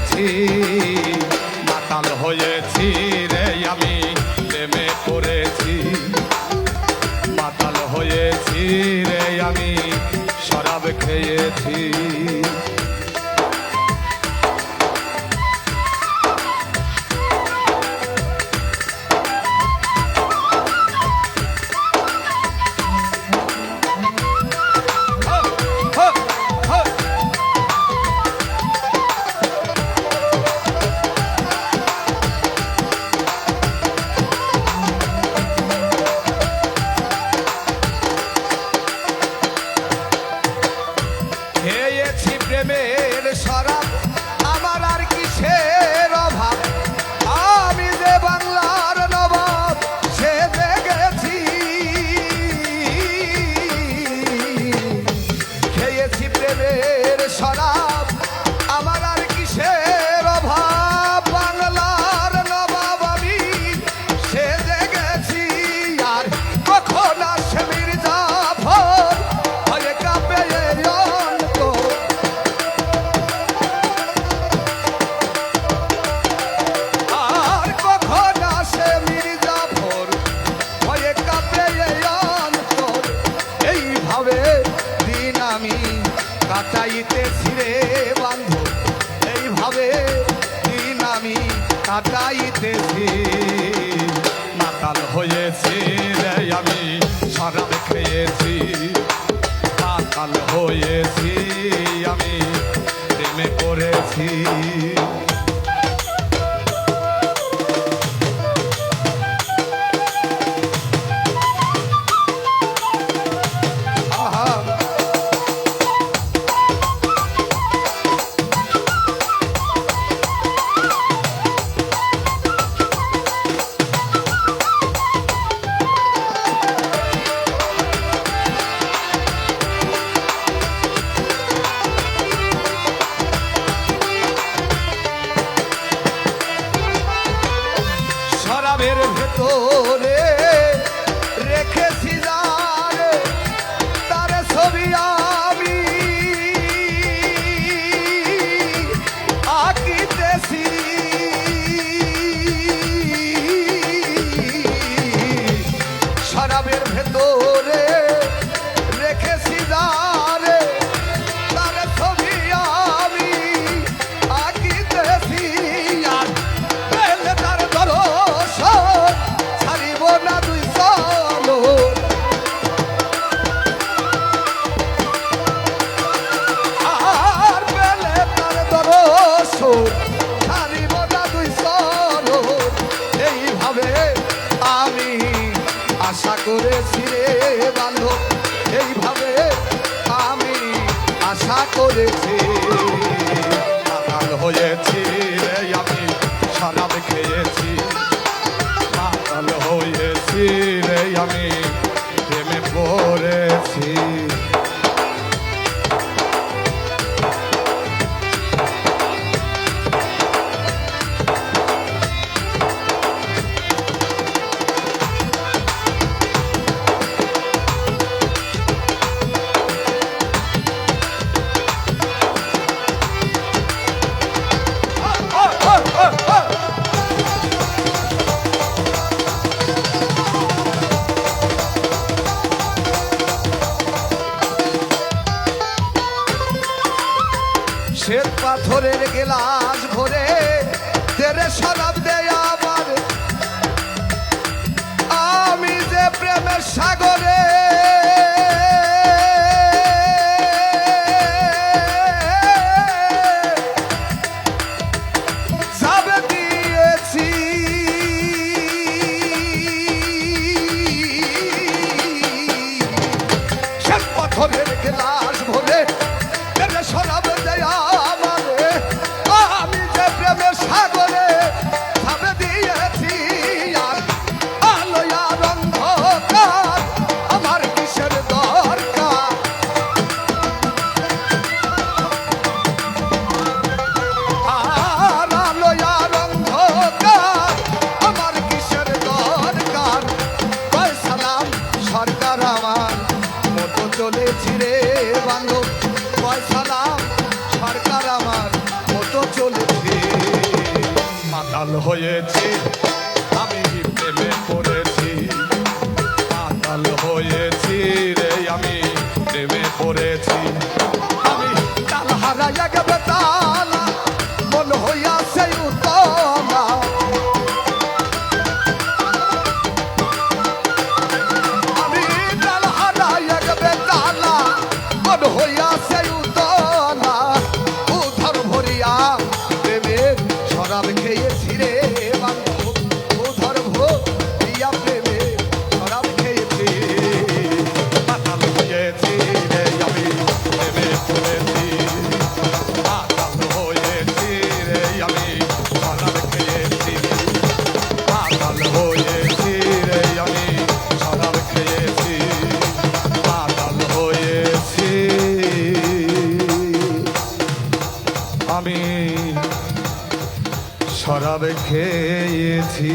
পড়েছি মাতাল হয়েছি রে আমি প্রেমে পড়েছি। মাতাল হয়েছি রে আমি শরাব খেয়েছি। কাটাইতে ফিরে বান্ধব, এইভাবে দিন আমি কাটাইতেছি নাকাল হয়েছি রে আমি সারাপ খেয়েছি। নাকাল হয়েছি আমি, প্রেমে করেছি রে আশা করেছি রে বান্ধব এইভাবে আমি আশা করেছি। হয়েছে পাথরের গেলাস ভরে তেরে শরাব দে আমার। আমি যে প্রেমের সাগর হয়েছি, আমি প্রেমে পড়েছি। পাতাল হয়েছি রে, আমি প্রেমে পড়েছি। আমি তাল হারাইয়া গেবে তালা, মন হইয়াছে উতলা। আমি তাল হারাইয়া গেবে তালা, মন হইয়াছে উতলা। উধর ভরিয়া খেয়েছি রে শরাব খেয়েছি।